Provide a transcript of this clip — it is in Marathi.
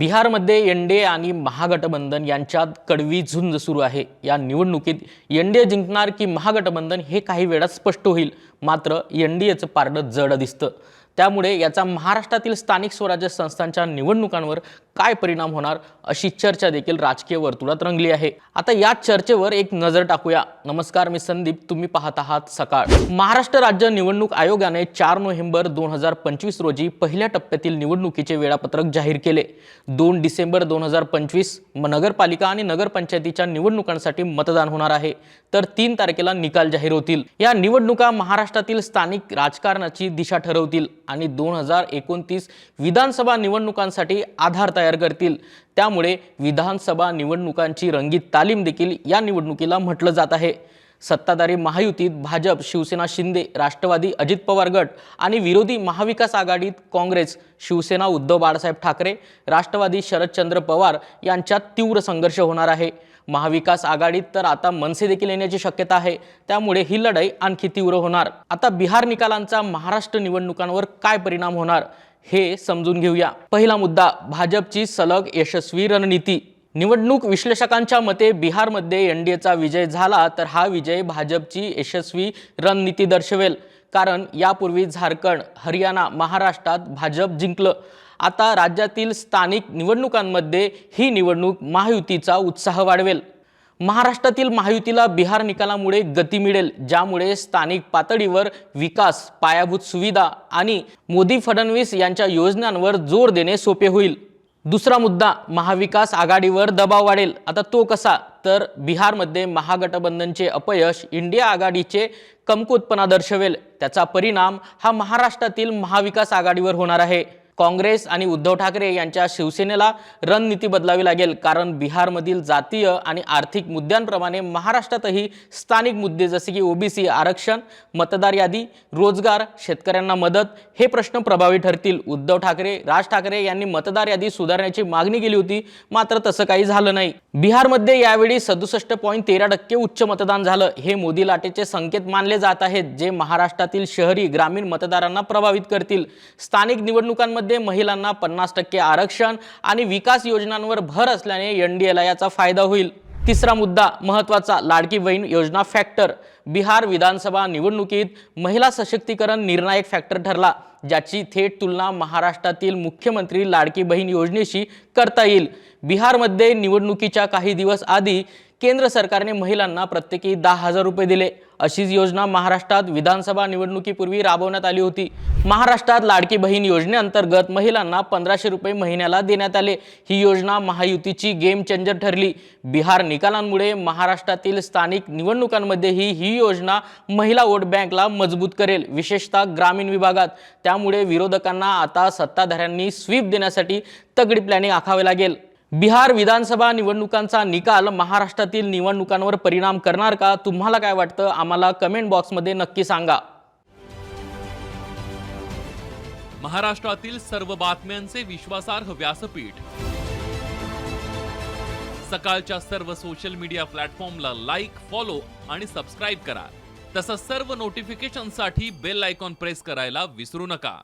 बिहारमध्ये एनडीए आणि महागठबंधन यांच्यात कडवी झुंज सुरू आहे. या निवडणुकीत एनडीए जिंकणार की महागठबंधन हे काही वेळात स्पष्ट होईल. मात्र एनडीएचं पारडं जड दिसतं. त्यामुळे याचा महाराष्ट्रातील स्थानिक स्वराज्य संस्थांच्या निवडणुकांवर काय परिणाम होणार अशी चर्चा देखील राजकीय वर्तुळात रंगली आहे. आता या चर्चेवर एक नजर टाकूया. नमस्कार मी संदीप. तुम्ही पाहत आहात सकाळ. महाराष्ट्र राज्य निवडणूक आयोगाने चार नोव्हेंबर दोन हजार पंचवीस रोजी पहिल्या टप्प्यातील निवडणुकीचे वेळापत्रक जाहीर केले. दोन डिसेंबर दोन हजार पंचवीस नगरपालिका आणि नगरपंचायतीच्या निवडणुकांसाठी मतदान होणार आहे. तर तीन तारखेला निकाल जाहीर होतील. या निवडणुका महाराष्ट्रातील स्थानिक राजकारणाची दिशा ठरवतील आणि दोन हजार एकोणतीस विधानसभा निवडणुकांसाठी आधार तयार करतील. त्यामुळे विधानसभा निवडणुकांची रंगीत तालीम देखील या निवडणुकीला म्हटलं जात आहे. सत्ताधारी महायुतीत भाजप शिवसेना शिंदे राष्ट्रवादी अजित पवार गट आणि विरोधी महाविकास आघाडीत काँग्रेस शिवसेना उद्धव बाळासाहेब ठाकरे राष्ट्रवादी शरदचंद्र पवार यांच्यात तीव्र संघर्ष होणार आहे. महाविकास आघाडीत तर आता मनसे देखील येण्याची शक्यता आहे. त्यामुळे ही लढाई आणखी तीव्र होणार. आता बिहार निकालांचा महाराष्ट्र निवडणुकांवर काय परिणाम होणार हे समजून घेऊया. पहिला मुद्दा भाजपची सलग यशस्वी रणनीती. निवडणूक विश्लेषकांच्या मते बिहारमध्ये एन डी एचा विजय झाला तर हा विजय भाजपची यशस्वी रणनीती दर्शवेल. कारण यापूर्वी झारखंड हरियाणा महाराष्ट्रात भाजप जिंकलं. आता राज्यातील स्थानिक निवडणुकांमध्ये ही निवडणूक महायुतीचा उत्साह वाढवेल. महाराष्ट्रातील महायुतीला बिहार निकालामुळे गती मिळेल ज्यामुळे स्थानिक पातळीवर विकास पायाभूत सुविधा आणि मोदी फडणवीस यांच्या योजनांवर जोर देणे सोपे होईल. दुसरा मुद्दा महाविकास आघाडीवर दबाव वाढेल. आता तो कसा? तर बिहारमध्ये महागठबंधनचे अपयश इंडिया आघाडीचे कमकुतपणा दर्शवेल. त्याचा परिणाम हा महाराष्ट्रातील महाविकास आघाडीवर होणार आहे. काँग्रेस आणि उद्धव ठाकरे यांच्या शिवसेनेला रणनीती बदलावी लागेल कारण बिहारमधील जातीय आणि आर्थिक मुद्द्यांप्रमाणे महाराष्ट्रातही स्थानिक मुद्दे जसे की ओबीसी आरक्षण मतदार यादी रोजगार शेतकऱ्यांना मदत हे प्रश्न प्रभावी ठरतील. उद्धव ठाकरे राज ठाकरे यांनी मतदार यादी सुधारण्याची मागणी केली होती मात्र तसं काही झालं नाही. बिहारमध्ये यावेळी सदुसष्ट पॉईंट तेरा टक्के उच्च मतदान झालं. हे मोदी लाटेचे संकेत मानले जात आहेत जे महाराष्ट्रातील शहरी ग्रामीण मतदारांना प्रभावित करतील. स्थानिक निवडणुकांमध्ये महिलांना पन्नास टक्के आरक्षण आणि विकास योजनांवर भर असल्याने एन डी एला याचा फायदा होईल. तिसरा मुद्दा महत्त्वाचा लाडकी बहीण योजना फॅक्टर. बिहार विधानसभा निवडणुकीत महिला सशक्तीकरण निर्णायक फॅक्टर ठरला ज्याची थेट तुलना महाराष्ट्रातील मुख्यमंत्री लाडकी बहीण योजनेशी करता येईल. बिहारमध्ये निवडणुकीच्या काही दिवस आधी केंद्र सरकारने महिलांना प्रत्येकी दहा हजार रुपये दिले. अशीच योजना महाराष्ट्रात विधानसभा निवडणुकीपूर्वी राबवण्यात आली होती. महाराष्ट्रात लाडकी बहीण योजनेअंतर्गत महिलांना पंधराशे रुपये महिन्याला देण्यात आले. ही योजना महायुतीची गेम चेंजर ठरली. बिहार निकालांमुळे महाराष्ट्रातील स्थानिक निवडणुकांमध्येही ही योजना महिला वोट बँकला मजबूत करेल विशेषतः ग्रामीण विभागात. त्यामुळे विरोधकांना आता सत्ताधाऱ्यांनी स्वीप देण्यासाठी तगडी प्लॅनिंग आखावे लागेल. बिहार विधानसभा निवडणुकांचा निकाल महाराष्ट्रातील निवडणुकांवर परिणाम करणार का? तुम्हाला काय वाटतं? आम्हाला कमेंट बॉक्समध्ये नक्की सांगा. महाराष्ट्रातील सर्व बातम्यांचे विश्वासार्ह व्यासपीठ. सकाळच्या सर्व सोशल मीडिया प्लॅटफॉर्मला लाईक फॉलो आणि सबस्क्राईब करा. तसंच सर्व नोटिफिकेशनसाठी बेल आयकॉन प्रेस करायला विसरू नका.